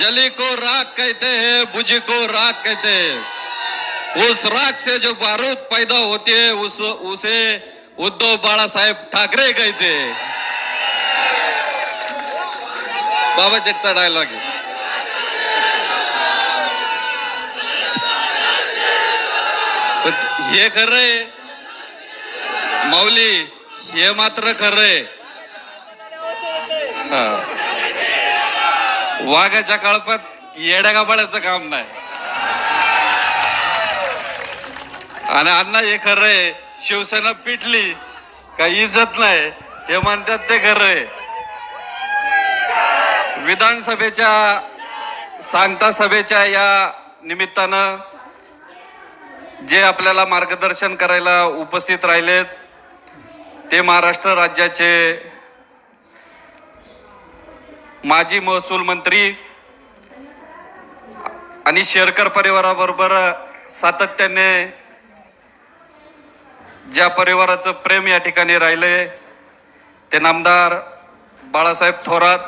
जली को राख कहते हैं बुझी को राख कहते हैं। उस राख से जो बारूद पैदा होती है उस उसे उद्धव बाड़ा साहेब ठाकरे कहते हैं। बाबा चेटचा डायलॉग आहे कर हे। खरंय माऊली हे मात्र खरंय हा। वाघाच्या कळपात येड्या गाबाळ्याचं काम नाही. आणि अण्णा हे खरंय शिवसेना पिटली काही इज्जत नाही हे म्हणतात ते खरंय विधानसभेच्या सांगता सभेच्या या निमित्तानं जे आपल्याला मार्गदर्शन करायला उपस्थित राहिलेत ते महाराष्ट्र राज्याचे माजी महसूल मंत्री आणि शेरकर परिवाराबरोबर सातत्याने ज्या परिवाराचं प्रेम या ठिकाणी राहिले ते नामदार बाळासाहेब थोरात.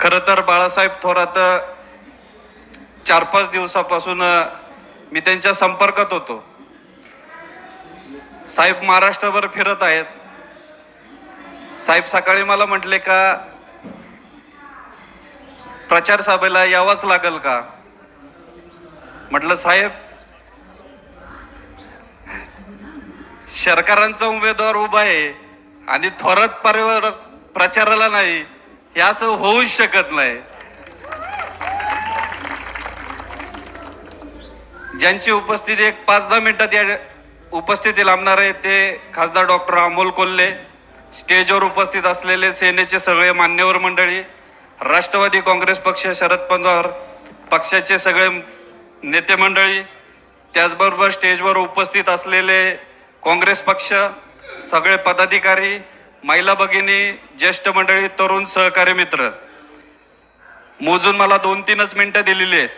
खरं तर बाळासाहेब थोरात चार पाच दिवसापासून मी त्यांच्या संपर्कात होतो. साहेब महाराष्ट्रभर फिरत आहेत. साहेब सकाळी मला म्हटले का प्रचार सभेला यावंच लागल का? म्हटलं साहेब सरकारांचा उमेदवार उभा आहे आणि थोरात परिवार प्रचाराला नाही हे असं होऊच शकत नाही. ज्यांची उपस्थिती एक पाच दहा मिनिटात या उपस्थिती लांबणार आहे ते खासदार डॉक्टर अमोल कोल्हे. स्टेजवर उपस्थित असलेले सेनेचे सगळे मान्यवर मंडळी राष्ट्रवादी काँग्रेस पक्ष शरद पवार पक्षाचे सगळे नेते मंडळी त्याचबरोबर स्टेजवर उपस्थित असलेले काँग्रेस पक्ष सगळे पदाधिकारी महिला भगिनी ज्येष्ठ मंडळी तरुण सहकारी मित्र. मोजून मला दोन तीनच मिनटं दिलेली आहेत.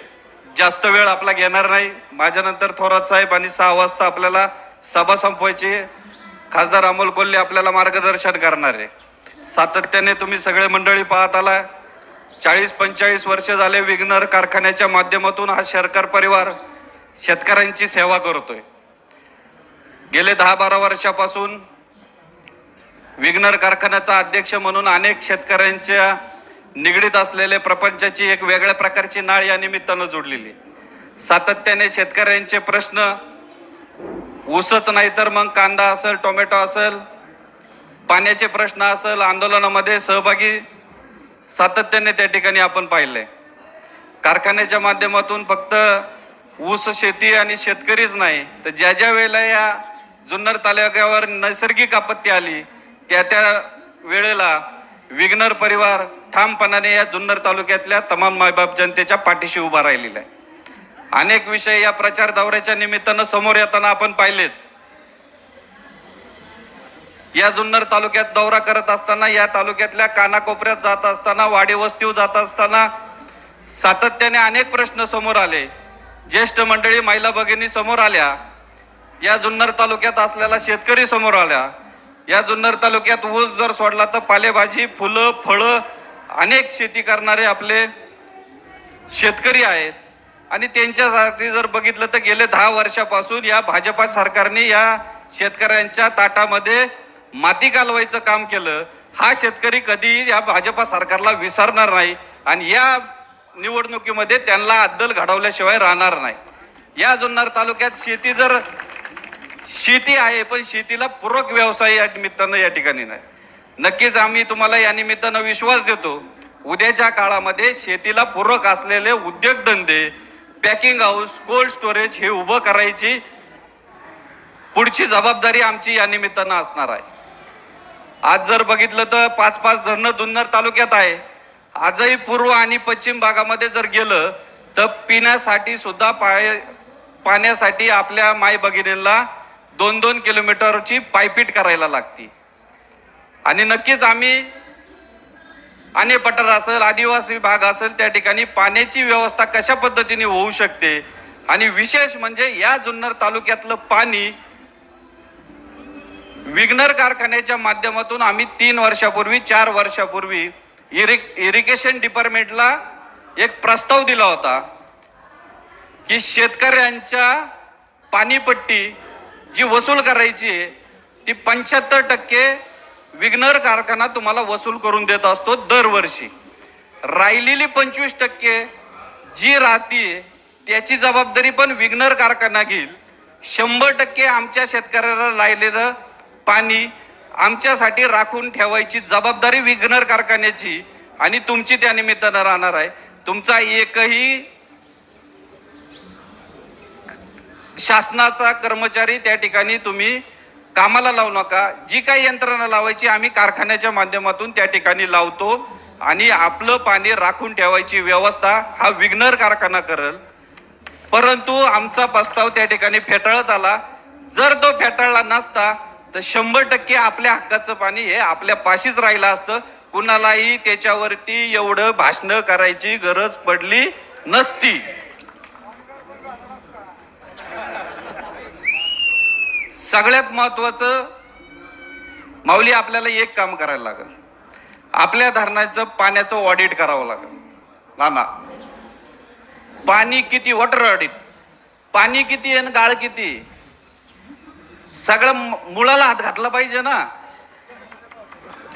जास्त वेळ आपला घेणार नाही. माझ्यानंतर थोरात साहेब आणि सहा वाजता आपल्याला सभा संपवायची आहे. खासदार अमोल कोल्हे आपल्याला मार्गदर्शन करणार. आहे सातत्याने तुम्ही सगळे मंडळी पाहत आला चाळीस पंचेचाळीस वर्ष झाले विग्नर कारखान्याच्या माध्यमातून हा सरकार परिवार शेतकऱ्यांची सेवा करतोय. गेले दहा बारा वर्षापासून विग्नर कारखान्याचा अध्यक्ष म्हणून अनेक शेतकऱ्यांच्या निगडीत असलेले प्रपंचाची एक वेगळ्या प्रकारची नाळ या निमित्तानं जोडलेली. सातत्याने शेतकऱ्यांचे प्रश्न ऊसच नाही तर मग कांदा असेल टोमॅटो असेल पाण्याचे प्रश्न असेल आंदोलनामध्ये सहभागी सातत्याने त्या ठिकाणी आपण पाहिले. कारखान्याच्या माध्यमातून फक्त ऊस शेती आणि शेतकरीच नाही तर ज्या ज्या वेळेला या जुन्नर तालुक्यावर नैसर्गिक आपत्ती आली त्या त्या वेळेला विघ्नर परिवार ठामपणाने या जुन्नर तालुक्यातल्या तमाम मायबाप जनतेच्या पाठीशी उभा राहिलेला आहे. अनेक विषय या प्रचार दौऱ्याच्या निमित्तानं समोर येताना आपण पाहिलेत. या जुन्नर तालुक्यात दौरा करत असताना या तालुक्यातल्या कानाकोपऱ्यात जात असताना वाडी जात असताना सातत्याने अनेक प्रश्न समोर आले. ज्येष्ठ मंडळी महिला भगिनी समोर आल्या. या जुन्नर तालुक्यात असलेला शेतकरी समोर आल्या. या जुन्नर तालुक्यात ऊस जर सोडला तर पालेभाजी फुलं फळं अनेक शेती करणारे आपले शेतकरी आहेत. आणि त्यांच्यासाठी जर बघितलं तर गेले दहा वर्षापासून या भाजपा सरकारने या शेतकऱ्यांच्या ताटामध्ये माती कालवायचं काम केलं. हा शेतकरी कधी या भाजपा सरकारला विसरणार नाही आणि या निवडणुकीमध्ये त्यांना अद्दल घडवल्याशिवाय राहणार नाही. या जुन्नर तालुक्यात शेती जर शेती आहे पण शेतीला पूरक व्यवसाय या निमित्तानं या ठिकाणी नाही. नक्कीच आम्ही तुम्हाला या निमित्तानं विश्वास देतो उद्याच्या काळामध्ये शेतीला पूरक असलेले उद्योगधंदे पॅकिंग हाऊस कोल्ड स्टोरेज हे उभं करायची पुढची जबाबदारी आमची या निमित्तानं असणार आहे. आज जर बघितलं तर पाच पाच धरणं जुन्नर तालुक्यात आहे. आजही पूर्व आणि पश्चिम भागामध्ये जर गेलं तर पिण्यासाठी सुद्धा पाय पाण्यासाठी आपल्या माय भगिनींना दोन दोन किलोमीटरची पायपीट करायला लागती. आणि नक्कीच आम्ही आणि पठार असेल आदिवासी भाग असेल त्या ठिकाणी पाण्याची व्यवस्था कशा पद्धतीने होऊ शकते? आणि विशेष म्हणजे या जुन्नर तालुक्यातलं पाणी विग्नर कारखान्याच्या माध्यमातून आम्ही तीन वर्षापूर्वी चार वर्षापूर्वी इरि इरिगेशन डिपार्टमेंटला एक प्रस्ताव दिला होता की शेतकऱ्यांच्या पाणीपट्टी जी वसूल करायची आहे ती पंच्याहत्तर टक्के विग्नर कारखाना तुम्हाला वसूल करून देत असतो दरवर्षी. राहिलेली पंचवीस टक्के जी राहते त्याची जबाबदारी पण विग्नर कारखाना घेईल. शंभर टक्के आमच्या शेतकऱ्याला राहिलेलं पाणी आमच्यासाठी राखून ठेवायची जबाबदारी विग्नर कारखान्याची आणि तुमची त्या निमित्तानं राहणार आहे. तुमचा एकही शासनाचा कर्मचारी त्या ठिकाणी तुम्ही कामाला लावू नका. जी काही यंत्रणा लावायची आम्ही कारखान्याच्या माध्यमातून त्या ठिकाणी लावतो. आणि आपलं पाणी राखून ठेवायची व्यवस्था हा विघ्नर कारखाना करल. परंतु आमचा प्रस्ताव त्या ठिकाणी फेटाळत आला. जर तो फेटाळला नसता तर शंभर टक्के आपल्या हक्काचं पाणी हे आपल्या पाशीच राहिलं असतं. कुणालाही त्याच्यावरती एवढं भाषणं करायची गरज पडली नसती. सगळ्यात महत्वाचं माऊली आपल्याला एक काम करायला लागेल. आपल्या धरणाचं पाण्याचं ऑडिट करावं लागेल. ना ना पाणी किती वॉटर ऑडिट पाणी किती आहे आणि गाळ किती? सगळं मु- मुळाला हात घातला पाहिजे ना.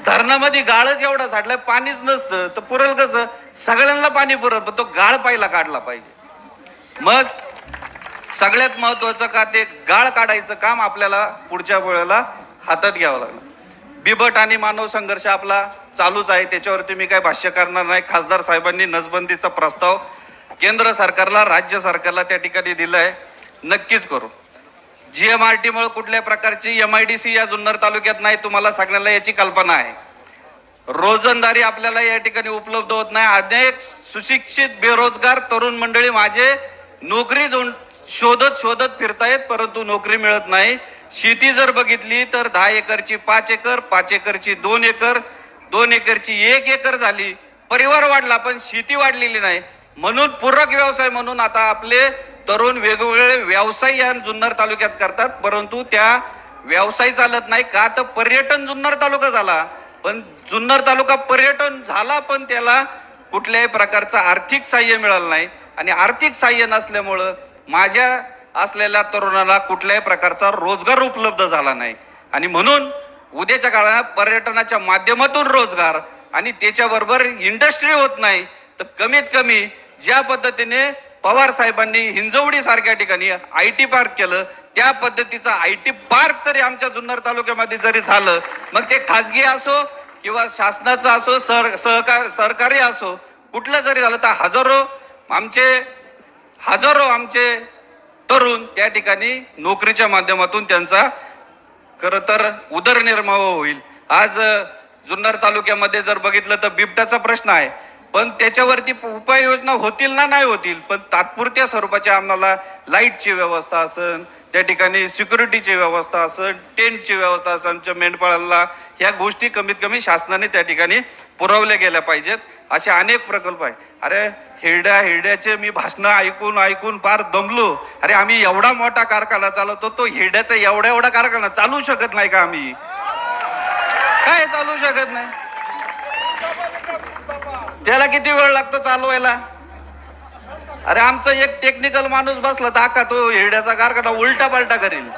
धरणामध्ये गाळच एवढा साठलाय पाणीच नसतं. तर पुरेल कसं? सगळ्यांना पाणी पुरेल पण तो गाळ पाहिला काढला पाहिजे. मग सगळ्यात महत्वाचं का ते गाळ काढायचं काम आपल्याला पुढच्या वेळेला हातात घ्यावं लागलं. बिबट आणि मानव संघर्ष आपला चालूच आहे. त्याच्यावरती मी काय भाष्य करणार नाही. खासदार साहेबांनी नसबंदीचा प्रस्ताव केंद्र सरकारला राज्य सरकारला त्या ठिकाणी दिलाय. नक्कीच करू. जी एम आर मुळे कुठल्या प्रकारची एम आय डी सी या जुन्नर तालुक्यात नाही तुम्हाला सगळ्यांना याची कल्पना आहे. रोजंदारी आपल्याला या ठिकाणी उपलब्ध होत नाही. अनेक सुशिक्षित बेरोजगार तरुण मंडळी माझे नोकरी जोड शोधत शोधत फिरतायत परंतु नोकरी मिळत नाही. शेती जर बघितली तर दहा एकरची पाच एकर पाच एकरची दोन एकर दोन एकरची एक एकर झाली. परिवार वाढला पण शेती वाढलेली नाही. म्हणून पूरक व्यवसाय म्हणून आता आपले तरुण वेगवेगळे व्यवसाय या जुन्नर तालुक्यात करतात. परंतु त्या व्यवसाय चालत नाही. का तर पर्यटन जुन्नर तालुका झाला. पण जुन्नर तालुका पर्यटन झाला पण त्याला कुठल्याही प्रकारचं आर्थिक सहाय्य मिळालं नाही. आणि आर्थिक सहाय्य नसल्यामुळं माझ्या असलेल्या तरुणाला कुठल्याही प्रकारचा रोजगार उपलब्ध झाला नाही. आणि म्हणून उद्याच्या काळात पर्यटनाच्या माध्यमातून रोजगार आणि त्याच्याबरोबर इंडस्ट्री होत नाही तर कमीत कमी ज्या पद्धतीने पवार साहेबांनी हिंजवडी सारख्या ठिकाणी आय टी पार्क केलं त्या पद्धतीचा आय टी पार्क तरी आमच्या जुन्नर तालुक्यामध्ये जरी झालं मग ते खाजगी असो किंवा शासनाचं असो सर सहकार सरकारी असो कुठलं जरी झालं तर हजारो आमचे हजारो आमचे तरुण त्या ठिकाणी नोकरीच्या माध्यमातून त्यांचा खर तर उदरनिर्वाह होईल. आज जुन्नर तालुक्यामध्ये जर बघितलं तर बिबट्याचा प्रश्न आहे. पण त्याच्यावरती उपाययोजना होतील ना नाही होतील पण तात्पुरत्या स्वरूपाच्या आम्हाला लाईटची व्यवस्था असेल त्या ठिकाणी सिक्युरिटीची व्यवस्था असं टेंटची व्यवस्था असं आमच्या मेंढपाळांना ह्या गोष्टी कमीत कमी शासनाने त्या ठिकाणी पुरवल्या गेल्या पाहिजेत असे अनेक प्रकल्प आहे अरे हिरड्या हिरड्याचे मी भाषणं ऐकून ऐकून फार दमलो. अरे आम्ही एवढा मोठा कारखाना चालवतो तो हिरड्याचा एवढा एवढा कारखाना चालू शकत नाही का आम्ही? काय चालू शकत नाही? त्याला किती वेळ लागतो चालवायला? अरे आमचं एक टेक्निकल माणूस बसला तर आका तो हिरड्याचा कारखाना उलटा पालटा करेल.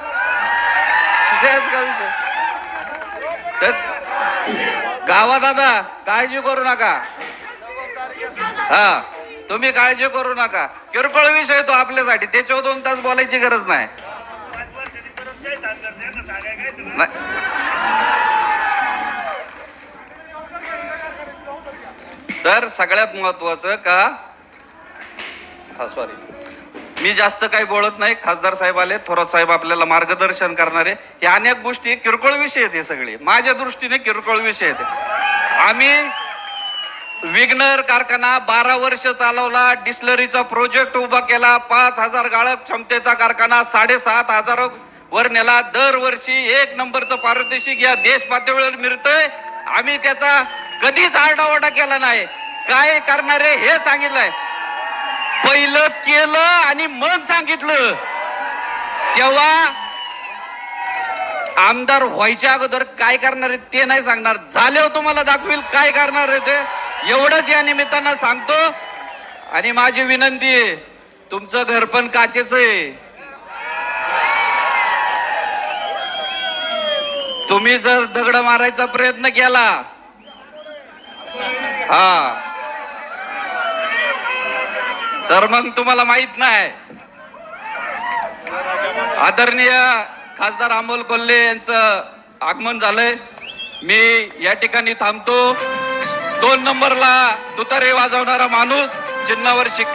विषय? गावा दादा काळजी करू नका. हा तुम्ही काळजी करू नका. किरकोळ विषय तो आपल्यासाठी त्याच्यावर दोन तास बोलायची गरज नाही. तर सगळ्यात महत्वाचं का हा सॉरी मी जास्त काही बोलत नाही. खासदार साहेब आले थोरात साहेब आपल्याला मार्गदर्शन करणारे. हे अनेक गोष्टी किरकोळ विषय आहेत हे सगळे. माझ्या दृष्टीने किरकोळ विषय आहेत. आम्ही विग्नर कारखाना बारा वर्ष चालवला डिस्लरीचा प्रोजेक्ट उभा केला पाच हजार गाळप क्षमतेचा कारखाना साडेसात हजार वर नेला. दरवर्षी एक नंबरचं पारितोषिक या देश पातळीवर मिळतंय. आम्ही त्याचा कधीच आरडाओरडा केला नाही. काय करणारे हे सांगितलंय. पहिलं केलं आणि मग सांगितलं. तेव्हा आमदार व्हायच्या अगोदर काय करणार आहे ते नाही सांगणार. झाल्यावर तुम्हाला दाखवील काय करणार आहे ते. एवढंच या निमित्तानं सांगतो. आणि माझी विनंती आहे तुमचं घर पण काचेच आहे. तुम्ही जर दगड मारायचा प्रयत्न केला. हा. तर मग तुम्हाला माहीत नाही. आदरणीय खासदार अमोल कोल्हे यांचं आगमन झालंय. मी या ठिकाणी थांबतो. दोन नंबरला तुतारे वाजवणारा माणूस चिन्हावर शिक.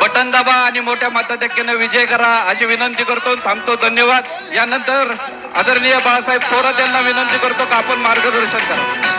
बटन दाबा आणि मोठ्या मताधिक्याने विजय करा अशी विनंती करतो थांबतो. धन्यवाद. यानंतर आदरणीय बाळासाहेब थोरात यांना विनंती करतो का आपण मार्गदर्शन करा.